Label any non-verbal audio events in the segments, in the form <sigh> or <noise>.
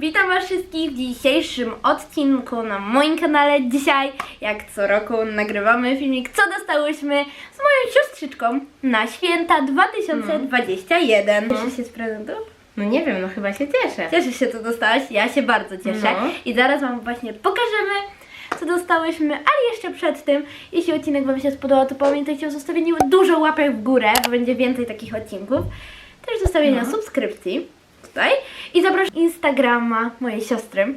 Witam Was wszystkich w dzisiejszym odcinku na moim kanale. Dzisiaj, jak co roku, nagrywamy filmik, co dostałyśmy z moją siostrzyczką na święta 2021. No. Cieszysz się z prezentów? No nie wiem, no chyba się cieszę. Cieszysz się, co dostałaś? Ja się bardzo cieszę. No. I zaraz Wam właśnie pokażemy, co dostałyśmy, ale jeszcze przed tym, jeśli odcinek Wam się spodobał, to pamiętajcie o zostawieniu dużo łapek w górę, bo będzie więcej takich odcinków. Też zostawienia No. subskrypcji tutaj. I zapraszam Instagrama mojej siostry,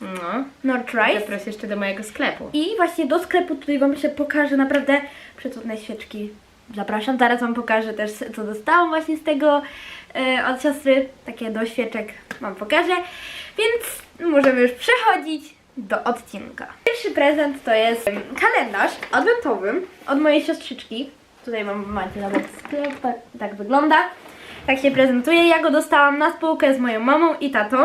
No. Northrise. Zaproś jeszcze do mojego sklepu. I właśnie do sklepu tutaj Wam się pokaże naprawdę przecudne świeczki. Zapraszam, zaraz Wam pokażę też co dostałam właśnie z tego e, od siostry. Takie do świeczek Wam pokażę. Więc możemy już przechodzić do odcinka. Pierwszy prezent to jest kalendarz adwentowy od mojej siostrzyczki. Tutaj mam, macie nawet sklep, tak, tak wygląda. Tak się prezentuje. Ja go dostałam na spółkę z moją mamą i tatą.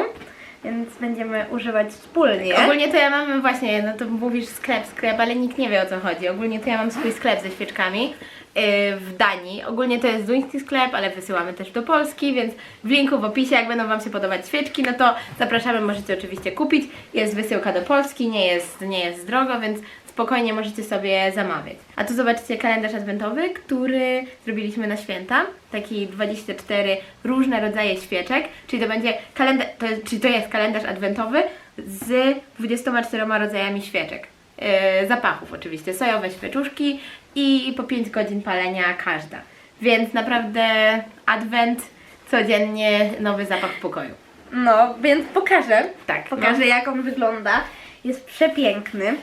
Więc będziemy używać wspólnie. Ogólnie to ja mam właśnie, no to mówisz sklep, sklep, ale nikt nie wie o co chodzi. Ogólnie to ja mam swój sklep ze świeczkami yy, w Danii. Ogólnie to jest duński sklep, ale wysyłamy też do Polski, więc w linku w opisie, jak będą Wam się podobać świeczki, no to zapraszamy, możecie oczywiście kupić. Jest wysyłka do Polski, nie jest, nie jest drogo, więc spokojnie możecie sobie zamawiać. A tu zobaczcie kalendarz adwentowy, który zrobiliśmy na święta. Taki 24 różne rodzaje świeczek, czyli to będzie kalendarz, to, czyli to jest kalendarz adwentowy z 24 rodzajami świeczek. Yy, zapachów oczywiście, sojowe świeczuszki i po 5 godzin palenia każda. Więc naprawdę adwent codziennie nowy zapach w pokoju. No, więc pokażę. Tak, Pokażę no. jak on wygląda. Jest przepiękny.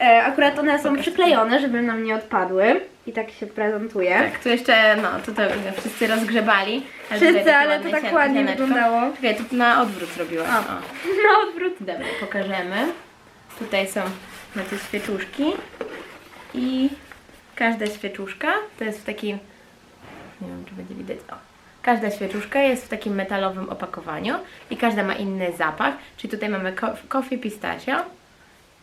E, akurat one są przyklejone, żeby nam nie odpadły. I tak się prezentuje. Tak, tu jeszcze, no, tutaj wszyscy rozgrzebali. ale Wszyscy, takie ale to ładne tak ładnie wyglądało. Czekaj, tu na odwrót zrobiłam. O. <laughs> Na odwrót. Dobra, pokażemy. Tutaj są na te świeczuszki i każda świeczuszka to jest w takim, nie wiem czy będzie widać, o. Każda świeczuszka jest w takim metalowym opakowaniu i każda ma inny zapach, czyli tutaj mamy ko- coffee pistachio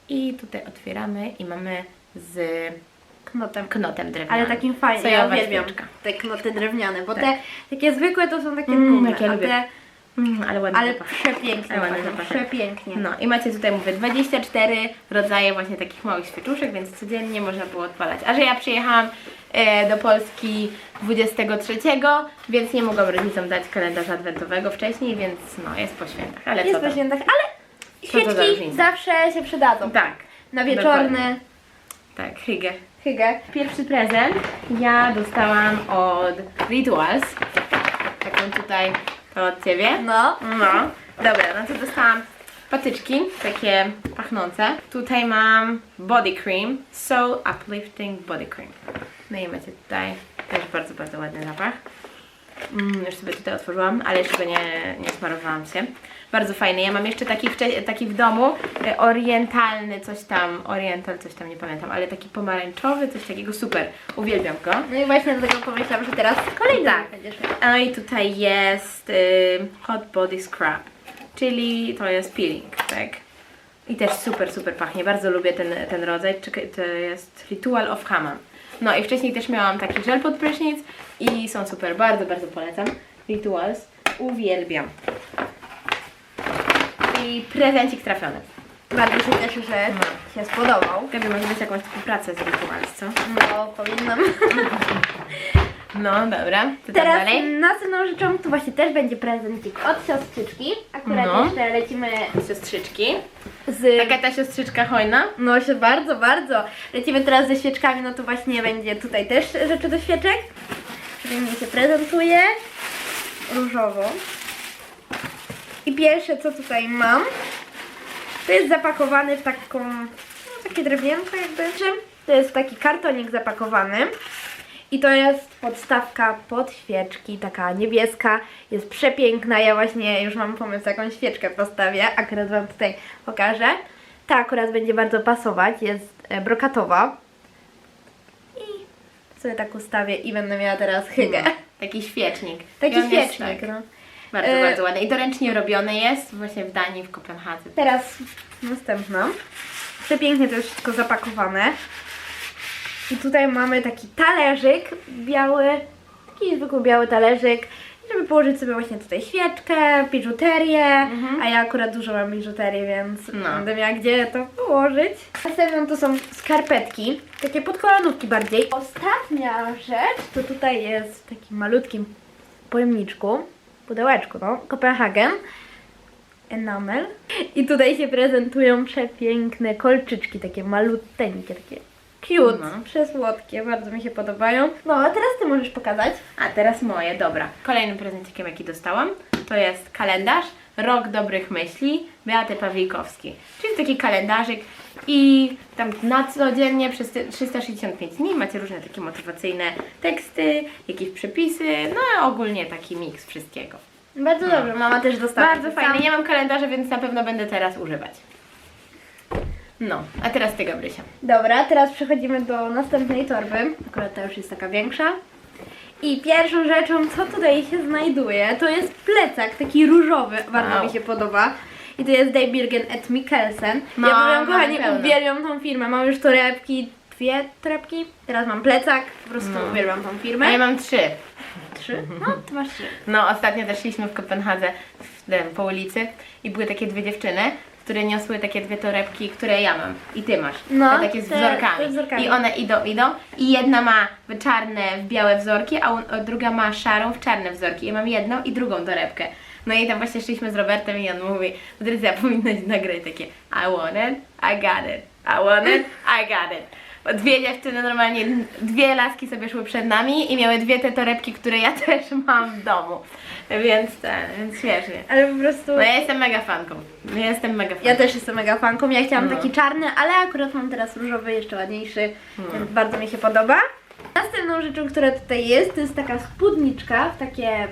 i tutaj otwieramy i mamy z Knotem. knotem drewnianym. Ale takim fajnym. Ja uwielbiam świeczka. te knoty drewniane, bo Tak. te takie zwykłe to są takie Mm, nudne, ja lubię. Mm, ale ładny ale zapach. przepięknie, Ale zapach. przepięknie. No i macie tutaj, mówię, 24 rodzaje właśnie takich małych świeczuszek, więc codziennie można było odpalać. A że ja przyjechałam e, do Polski 23, więc nie mogłam rodzicom dać kalendarza adwentowego wcześniej, więc no, jest po świętach. Ale Jest co po tam? świętach, ale Co świeczki zawsze się przydadzą. Tak, Na wieczorny Dokładnie. tak, hygge. hygge. Pierwszy prezent ja dostałam od Rituals. Taką tutaj, to od Ciebie. No. No, dobra, no to dostałam patyczki, takie pachnące. Tutaj mam body cream, So Uplifting Body Cream. No i macie tutaj też bardzo, bardzo ładny zapach. Mm, już sobie tutaj otworzyłam, ale jeszcze go nie, nie smarowałam się. Bardzo fajny. Ja mam jeszcze taki, taki w domu, e, orientalny, coś tam, oriental, coś tam nie pamiętam, ale taki pomarańczowy, coś takiego super. Uwielbiam go. No i właśnie do tego pomyślałam, że teraz kolejny Tak. No i tutaj jest y, Hot Body Scrub, czyli to jest peeling, tak? I też super, super pachnie. Bardzo lubię ten, ten rodzaj. To jest Ritual of Hammam. No i wcześniej też miałam taki żel pod prysznic i są super. Bardzo, bardzo polecam. Rituals. Uwielbiam. I prezencik trafiony. Bardzo się cieszę, że No. się spodobał. Gabi, może być jakąś współpracę z Rituals, co? No, powinnam. <laughs> No, dobra. Co tam Teraz dalej? następną rzeczą to właśnie też będzie prezencik od siostrzyczki. Akurat No. jeszcze lecimy Siostrzyczki. z... Taka ta siostrzyczka hojna. No się bardzo, bardzo. Lecimy teraz ze świeczkami, no to właśnie będzie tutaj też rzeczy do świeczek. Pięknie się prezentuje. Różowo. I pierwsze co tutaj mam, to jest zapakowany w taką, no, takie drewienko jakby. To jest taki kartonik zapakowany. I to jest podstawka pod świeczki, taka niebieska, jest przepiękna. Ja właśnie już mam pomysł, jaką świeczkę postawię. Akurat Wam tutaj pokażę. Ta akurat będzie bardzo pasować, jest e, brokatowa. I sobie tak ustawię i będę miała teraz hygę. No, taki świecznik. Taki świecznik, tak, no. Bardzo, E, bardzo ładny. I to ręcznie robiony jest właśnie w Danii, w Kopenhadze. Teraz następna. Przepięknie to jest wszystko zapakowane. I tutaj mamy taki talerzyk biały, taki zwykły biały talerzyk żeby położyć sobie właśnie tutaj świeczkę, biżuterię, a ja akurat dużo mam biżuterii, więc No. będę miała gdzie to położyć. Następną to są skarpetki, takie podkolanówki bardziej. Ostatnia rzecz to tutaj jest w takim malutkim pojemniczku, pudełeczku, no, Kopenhagen. Enamel. I tutaj się prezentują przepiękne kolczyczki, takie maluteńkie, takie cute, No. przesłodkie, bardzo mi się podobają. No, a teraz ty możesz pokazać. A teraz moje, dobra. Kolejnym prezencikiem, jaki dostałam, to jest kalendarz Rok Dobrych Myśli Beaty Pawlikowskiej. Czyli taki kalendarzyk i tam na codziennie przez te 365 dni macie różne takie motywacyjne teksty, jakieś przepisy, no a ogólnie taki miks wszystkiego. Bardzo dobrze, mama też dostała. Bardzo sam. Nie mam kalendarza, więc na pewno będę teraz używać. No, a teraz ty, Gabrysia. Dobra, teraz przechodzimy do następnej torby. Akurat ta już jest taka większa. I pierwszą rzeczą, co tutaj się znajduje, to jest plecak, taki różowy, bardzo Wow. mi się podoba. I to jest Dave Birgen et Mikkelsen. No, ja powiem, mamy kochani, pełno. uwielbiam tą firmę. Mam już torebki, dwie torebki. Teraz mam plecak, po prostu No. uwielbiam tą firmę. A ja mam trzy. trzy. No, ty masz trzy. <laughs> No, ostatnio też szliśmy w Kopenhadze w, po ulicy i były takie dwie dziewczyny, które niosły takie dwie torebki, które ja mam i ty masz. No, te takie z wzorkami. te wzorkami. I one idą, idą i jedna ma w czarne, w białe wzorki, a, un- a druga ma szarą w czarne wzorki. Ja mam jedną i drugą torebkę. No i tam właśnie szliśmy z Robertem i on mówi, Patrycja, powinnaś nagrać takie I want it, I got it, I want it, I got it. Bo Dwie dziewczyny normalnie, dwie laski sobie szły przed nami i miały dwie te torebki, które ja <laughs> też mam w domu. Więc ten, więc śmiesznie. Ale po prostu... No ja jestem mega fanką. Ja jestem mega fanką. Ja też jestem mega fanką. Ja chciałam No. taki czarny, ale akurat mam teraz różowy, jeszcze ładniejszy, No. więc bardzo mi się podoba. Następną rzeczą, która tutaj jest, to jest taka spódniczka w takie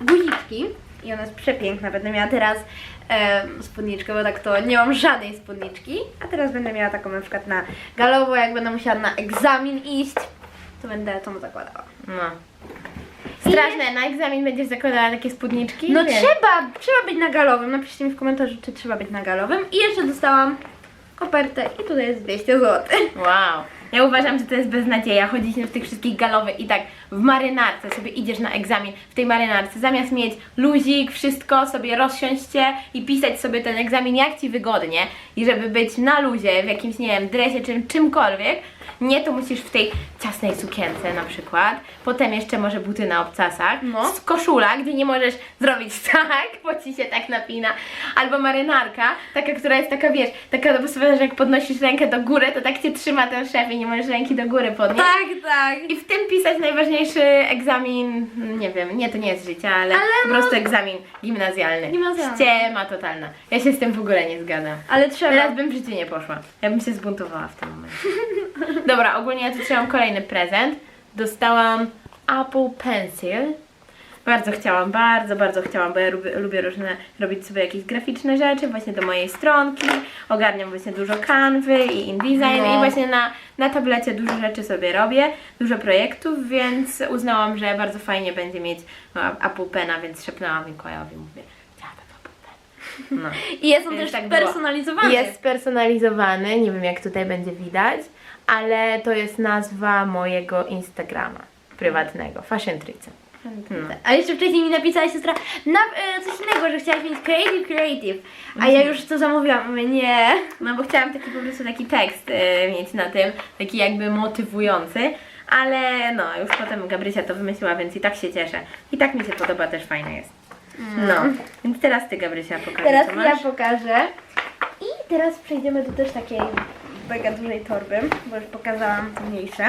guziczki. I ona jest przepiękna. Będę miała teraz em, spódniczkę, bo tak to nie mam żadnej spódniczki. A teraz będę miała taką na przykład na galowo, jak będę musiała na egzamin iść, to będę tą zakładała. No. Straszne, na egzamin będziesz zakładała takie spódniczki? No trzeba, trzeba być na galowym. Napiszcie mi w komentarzu, czy trzeba być na galowym. I jeszcze dostałam kopertę i tutaj jest 200 zł. Wow. Ja uważam, że to jest beznadzieja chodzić w tych wszystkich galowych i tak w marynarce sobie idziesz na egzamin. W tej marynarce, zamiast mieć luzik, wszystko sobie rozsiąść się i pisać sobie ten egzamin jak Ci wygodnie i żeby być na luzie w jakimś, nie wiem, dresie czy czymkolwiek, nie, to musisz w tej ciasnej sukience na przykład, potem jeszcze może buty na obcasach, No. z koszula, gdzie nie możesz zrobić <laughs> tak, bo Ci się tak napina, albo marynarka, taka, która jest taka, wiesz, taka, bo sobie, że jak podnosisz rękę do góry, to tak Cię trzyma ten szef i nie możesz ręki do góry podnieść. Tak, tak. I w tym pisać najważniejszy egzamin, nie wiem, nie, to nie jest życie, ale, Ale po no- prostu egzamin gimnazjalny. Gimnazjalny. Ściema totalna. Ja się z tym w ogóle nie zgadzam. Ale trzeba. Teraz bym w życiu nie poszła. Ja bym się zbuntowała w tym momencie. <laughs> Dobra, ogólnie ja tu trzymam kolejny prezent. Dostałam Apple Pencil. Bardzo chciałam, bardzo, bardzo chciałam, bo ja lubię, lubię różne, robić sobie jakieś graficzne rzeczy, właśnie do mojej stronki, ogarniam właśnie dużo kanwy i InDesign No. i właśnie na, na tablecie dużo rzeczy sobie robię, dużo projektów, więc uznałam, że bardzo fajnie będzie mieć no, Apple Pena, więc szepnęłam Mikołajowi, mówię, chciałabym Apple Pen. No. I jest on Więc też tak było. personalizowany. Jest personalizowany, nie wiem jak tutaj będzie widać, ale to jest nazwa mojego Instagrama prywatnego, Fashion Trice. No. A jeszcze wcześniej mi napisała siostra na, e, coś innego, że chciałaś mieć creative, creative. A ja już to zamówiłam. Mówię, nie. No bo chciałam taki po prostu taki tekst e, mieć na tym, taki jakby motywujący, ale no już potem Gabrysia to wymyśliła, więc i tak się cieszę. I tak mi się podoba, też fajne jest. No, więc teraz Ty Gabrysia pokażę Teraz co ja masz. pokażę. I teraz przejdziemy do też takiej mega dużej torby, bo już pokazałam mniejsze.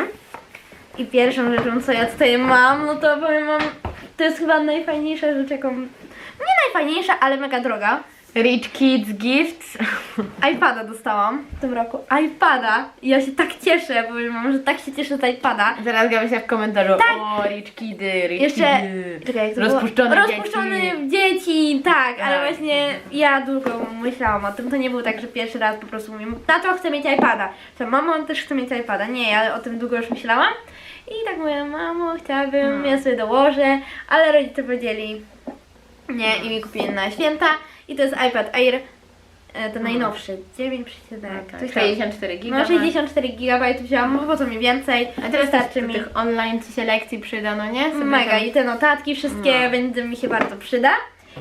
I pierwszą rzeczą, co ja tutaj mam, no to powiem wam, to jest chyba najfajniejsza rzecz, jaką... Nie najfajniejsza, ale mega droga. Rich Kids Gifts. iPada dostałam w tym roku. iPada. I ja się tak cieszę, powiem wam, że tak się cieszę z iPada. Zaraz Gabrysia w komentarzu. Tak. O, Rich Kidy, Rich Jeszcze, Kidy. czekaj, jak było? Rozpuszczone Rozpuszczone dzieci. dzieci, tak, ale Tak. właśnie ja długo myślałam o tym. To nie było tak, że pierwszy raz po prostu mówię, tato chcę mieć iPada. To mamo on też chce mieć iPada. Nie, ja o tym długo już myślałam. I tak mówię, mamo, chciałabym, No. ja sobie dołożę, ale rodzice powiedzieli nie i mi kupili na święta. I to jest iPad Air e, ten najnowszy, 9, Tak, coś tam. 64 giga. No 64 GB wzięłam, no po co mi więcej, A teraz do mi. tych online ci się lekcji przyda, no nie? Sobie Mega tam- i te notatki wszystkie No. będzie mi się bardzo przyda.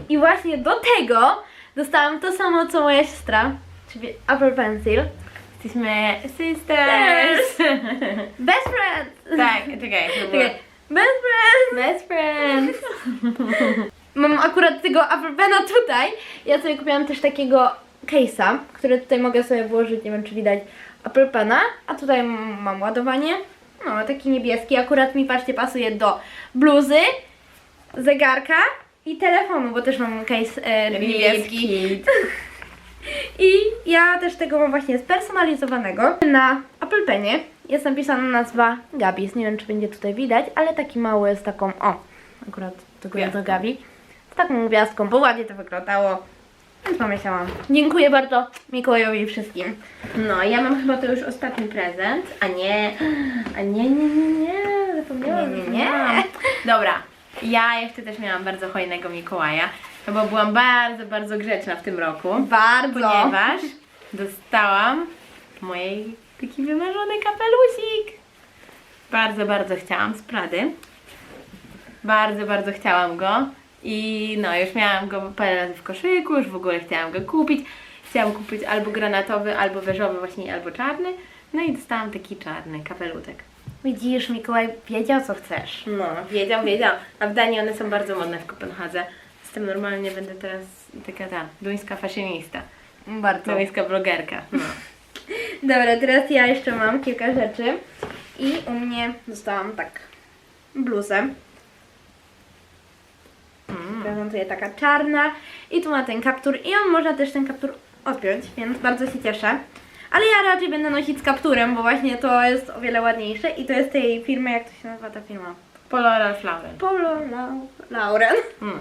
I właśnie do tego dostałam to samo co moja siostra, czyli Apple Pencil. Jesteśmy sisters! Best friend! tak, czekaj. Czekaj, Best friend! Best friends! <laughs> Mam akurat tego Apple Pena tutaj. Ja sobie kupiłam też takiego case'a, który tutaj mogę sobie włożyć, nie wiem czy widać, Apple Pena. A tutaj mam ładowanie. No, taki niebieski. Akurat mi, patrzcie, pasuje do bluzy, zegarka i telefonu, bo też mam case e, niebieski. <laughs> I ja też tego mam właśnie spersonalizowanego. Na Apple Penie jest napisana nazwa Gabis. Nie wiem, czy będzie tutaj widać, ale taki mały z taką, o, akurat tego Gwiazdką. do Gabi. Taką gwiazdką, bo ładnie to wyglądało. Więc pomyślałam. Dziękuję bardzo Mikołajowi i wszystkim. No, ja mam chyba to już ostatni prezent, a nie, a nie, nie, nie, nie, zapomniałam. Nie, nie, nie. Dobra, ja jeszcze też miałam bardzo hojnego Mikołaja, no bo byłam bardzo, bardzo grzeczna w tym roku, Bardzo. ponieważ dostałam mojej taki wymarzony kapelusik. Bardzo, bardzo chciałam z Prady. Bardzo, bardzo chciałam go. I no, już miałam go parę razy w koszyku, już w ogóle chciałam go kupić. Chciałam kupić albo granatowy, albo beżowy właśnie, albo czarny. No i dostałam taki czarny kapelutek. Widzisz, Mikołaj wiedział co chcesz. No, wiedział, wiedział. A w Danii one są bardzo modne w Kopenhadze. Jestem normalnie, będę teraz taka ta duńska fashionista. Bardzo. Duńska blogerka. No. <laughs> Dobra, teraz ja jeszcze mam kilka rzeczy. I u mnie dostałam tak bluzę. Prezentuje taka czarna i tu ma ten kaptur i on można też ten kaptur odpiąć, więc bardzo się cieszę. Ale ja raczej będę nosić z kapturem, bo właśnie to jest o wiele ładniejsze i to jest tej firmy, jak to się nazywa ta firma? Ralph Lauren. Lau- Lauren. Mm.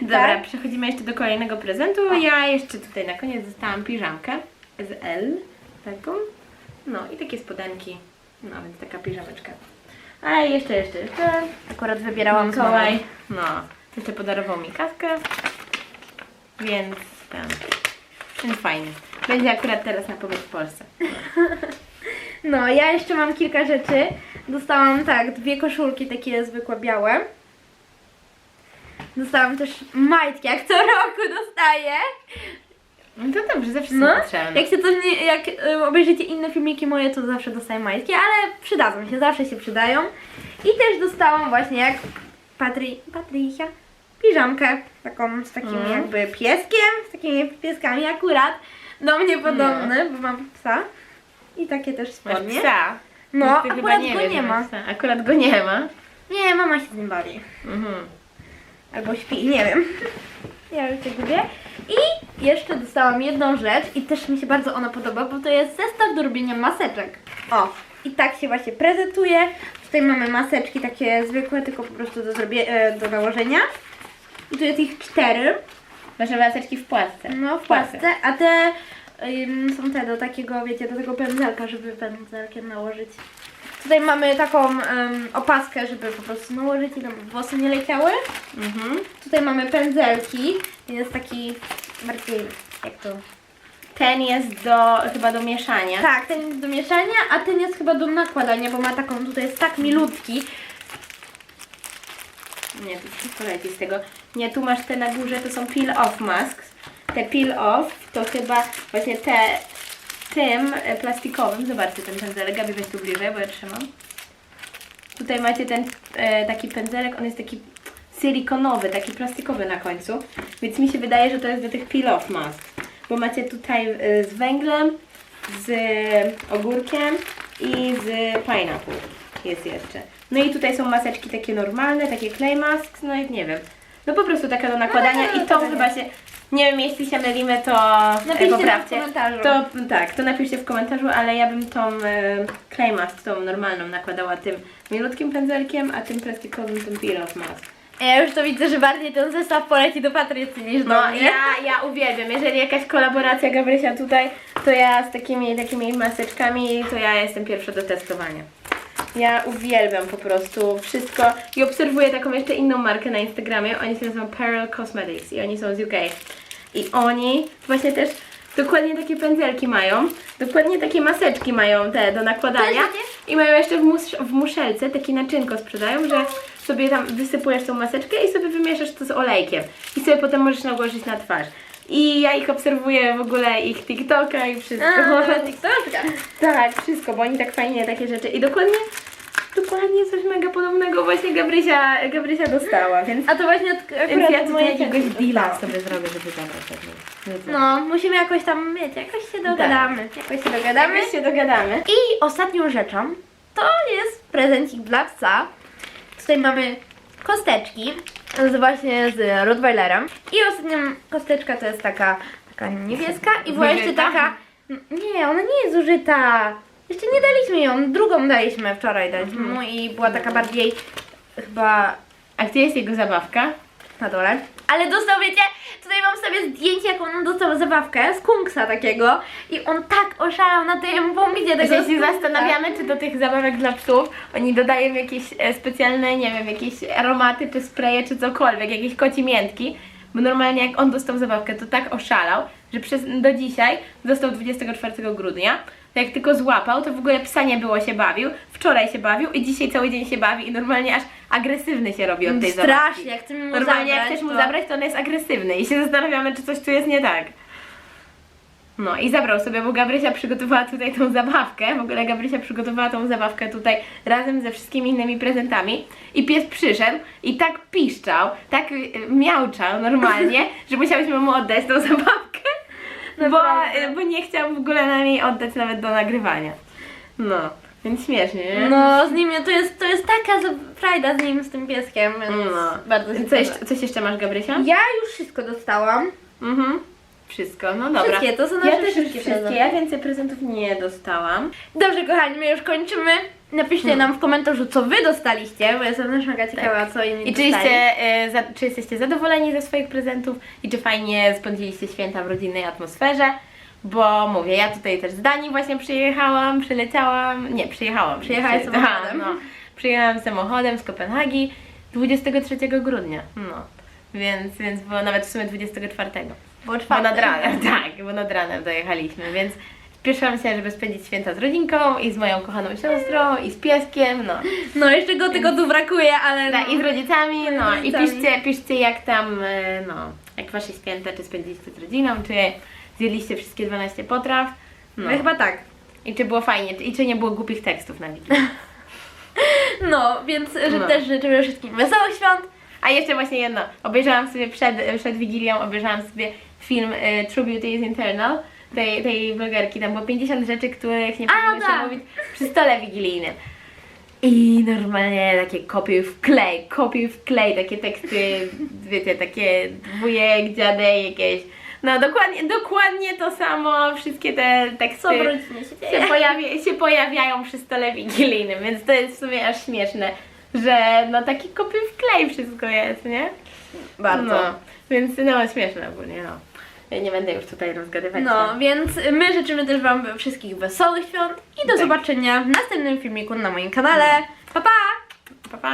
Dobra, Tak? przechodzimy jeszcze do kolejnego prezentu. Ja jeszcze tutaj na koniec dostałam piżamkę z L, taką. No i takie spodenki. No więc taka piżameczka. A jeszcze, jeszcze, jeszcze. Akurat wybierałam Mikołaj. No, jeszcze podarował mi kaskę. Więc ten. Więc fajnie. Będzie akurat teraz na pobyt w Polsce. <laughs> No, ja jeszcze mam kilka rzeczy. Dostałam tak, dwie koszulki takie zwykłe białe. Dostałam też majtki, jak co roku dostaję. No to dobrze, zawsze są No, potrzebne. jak się to nie, jak y, obejrzycie inne filmiki moje, to zawsze dostaję majtki, ale przydadzą się, zawsze się przydają. I też dostałam właśnie jak Patry, Patrysia piżamkę, taką z takim Mm. jakby pieskiem, z takimi pieskami akurat do mnie podobne, bo mam psa. I takie też Masz spodnie. psa. No, chyba akurat nie go wiesz, nie ma. masz psa. Akurat go nie ma. Nie, mama się z nim bawi. Mhm. Albo śpi, nie wiem. Ja już się gubię. I jeszcze dostałam jedną rzecz i też mi się bardzo ona podoba, bo to jest zestaw do robienia maseczek. O, i tak się właśnie prezentuje. Tutaj mamy maseczki takie zwykłe, tylko po prostu do, zrobie, e, do nałożenia. I tu jest ich cztery, Masz maseczki w płasce. no w płasce, a te ym, są te do takiego, wiecie, do tego pędzelka, żeby pędzelkiem nałożyć. Tutaj mamy taką ym, opaskę, żeby po prostu nałożyć i tam włosy nie leciały. Mhm. Tutaj mamy pędzelki. Jest taki bardziej jak to. Ten jest do, chyba do mieszania. Tak, ten jest do mieszania, a ten jest chyba do nakładania, bo ma taką, tutaj jest tak milutki. Nie, to wszystko leci z tego. Nie, tu masz te na górze, to są peel off masks. Te peel off to chyba właśnie te tym e, plastikowym. Zobaczcie ten pędzelek, Gabi weź tu bliżej, bo ja trzymam. Tutaj macie ten e, taki pędzelek, on jest taki silikonowy, taki plastikowy na końcu. Więc mi się wydaje, że to jest do tych peel off mask. Bo macie tutaj e, z węglem, z ogórkiem i z pineapple jest jeszcze. No i tutaj są maseczki takie normalne, takie clay masks, no i nie wiem. No po prostu taka do nakładania No, no, no, i tą to chyba się, nie wiem, jeśli się mylimy, to Napiszcie e, w poprawcie. komentarzu. To tak, to napiszcie w komentarzu, ale ja bym tą e, clay mask, tą normalną nakładała tym milutkim pędzelkiem, a tym plastikowym tym peel off mask. Ja już to widzę, że bardziej ten zestaw poleci do Patrycji niż do No mnie. ja, ja uwielbiam, jeżeli jakaś kolaboracja Gabrysia tutaj, to ja z takimi, takimi maseczkami, to ja jestem pierwsza do testowania. Ja uwielbiam po prostu wszystko i obserwuję taką jeszcze inną markę na Instagramie, oni się nazywają Pearl Cosmetics i oni są z UK. I oni właśnie też Dokładnie takie pędzelki mają. Dokładnie takie maseczki mają te do nakładania. I mają jeszcze w, mus- w muszelce takie naczynko sprzedają, że sobie tam wysypujesz tą maseczkę i sobie wymieszasz to z olejkiem. I sobie potem możesz nałożyć na twarz. I ja ich obserwuję w ogóle, ich TikToka i wszystko. A, <laughs> TikToka. tak, wszystko, bo oni tak fajnie takie rzeczy. I dokładnie, dokładnie coś mega podobnego właśnie Gabrysia, Gabrysia dostała, więc... A to właśnie od, akurat Więc ja od tutaj mojej jakiegoś deala dostałam. sobie zrobię, żeby zabrać od niej. No co? No, musimy jakoś tam, wiecie, jakoś się dogadamy. Jakoś się dogadamy. Jakoś się dogadamy. I ostatnią rzeczą to jest prezencik dla psa. Tutaj mamy kosteczki z właśnie z Rottweilerem. I ostatnią kosteczka to jest taka, taka niebieska i była jeszcze Zużyta? taka... Nie, ona nie jest zużyta. Jeszcze nie daliśmy ją, drugą daliśmy wczoraj dać mu i była taka bardziej chyba A gdzie jest jego zabawka? na dole. Ale dostał, wiecie, tutaj mam sobie zdjęcie, jak on dostał zabawkę z kunksa takiego i on tak oszalał na tym pompidzie tego Właśnie się skunksa. zastanawiamy, czy do tych zabawek dla psów oni dodają jakieś e, specjalne, nie wiem, jakieś aromaty, czy spreje, czy cokolwiek, jakieś koci miętki. Bo normalnie jak on dostał zabawkę, to tak oszalał, że przez, do dzisiaj, został 24 grudnia, jak tylko złapał, to w ogóle psa nie było, się bawił, wczoraj się bawił i dzisiaj cały dzień się bawi i normalnie aż agresywny się robi od tej zabawki. Strasznie, jak chcemy mu Normalnie jak zabrać, chcesz mu to- zabrać, to on jest agresywny i się zastanawiamy, czy coś tu jest nie tak. No i zabrał sobie, bo Gabrysia przygotowała tutaj tą zabawkę. W ogóle Gabrysia przygotowała tą zabawkę tutaj razem ze wszystkimi innymi prezentami. I pies przyszedł i tak piszczał, tak miauczał normalnie, że musiałyśmy mu oddać tą <laughs> zabawkę. Bo, y, bo nie chciał w ogóle nam jej oddać nawet do nagrywania. No, więc śmiesznie, nie? No, z nim to jest, to jest taka frajda z nim, z tym pieskiem, więc No. bardzo się Co cieszę. jeszcze, coś jeszcze masz, Gabrysia? Ja już wszystko dostałam. Mhm. Wszystko, no dobra. Wszystkie, to są ja nasze też już wszystkie wszystkie, ja więcej prezentów nie dostałam. Dobrze, kochani, my już kończymy. Napiszcie Hmm. nam w komentarzu, co wy dostaliście, bo jestem też mega ciekawa, co inni I czy, dostali. e, za, czy jesteście zadowoleni ze swoich prezentów i czy fajnie spędziliście święta w rodzinnej atmosferze? Bo mówię, ja tutaj też z Danii właśnie przyjechałam, przyleciałam, nie, przyjechałam. Przyjechałaś Przy- samochodem. no. Przyjechałam samochodem z Kopenhagi 23 grudnia, no. Więc, więc było nawet w sumie 24. Bo Bo nad ranem, <laughs> tak, bo nad ranem dojechaliśmy, więc spieszyłam się, żeby spędzić święta z rodzinką i z moją kochaną siostrą i z pieskiem, no. No, jeszcze go tylko tu brakuje, ale Tak, no. i z rodzicami, no. I piszcie, piszcie jak tam, e, no, jak wasze święta, czy spędziliście z rodziną, czy zjedliście wszystkie 12 potraw, no. No, chyba tak. I czy było fajnie, i czy nie było głupich tekstów na Wiki. <laughs> No, więc że No. też życzymy wszystkim wesołych świąt. A jeszcze właśnie jedno, obejrzałam sobie przed, przed Wigilią, obejrzałam sobie film e, True Beauty is Internal, tej, tej blogerki, tam było 50 rzeczy, których nie powinno się tak. mówić przy stole wigilijnym. I normalnie takie kopiuj w klej, kopiuj w klej, takie teksty, <laughs> wiecie, takie dwójek, dziadek jakieś. No dokładnie, dokładnie to samo, wszystkie te teksty się dzieje? się, się pojawiają przy stole wigilijnym, więc to jest w sumie aż śmieszne, że no taki kopiuj w klej wszystko jest, nie? Bardzo. No, więc no śmieszne ogólnie, no. Ja nie będę już tutaj rozgadywać. No, się. więc my życzymy też Wam wszystkich wesołych świąt i do Tak. zobaczenia w następnym filmiku na moim kanale. Pa, pa! Pa, pa.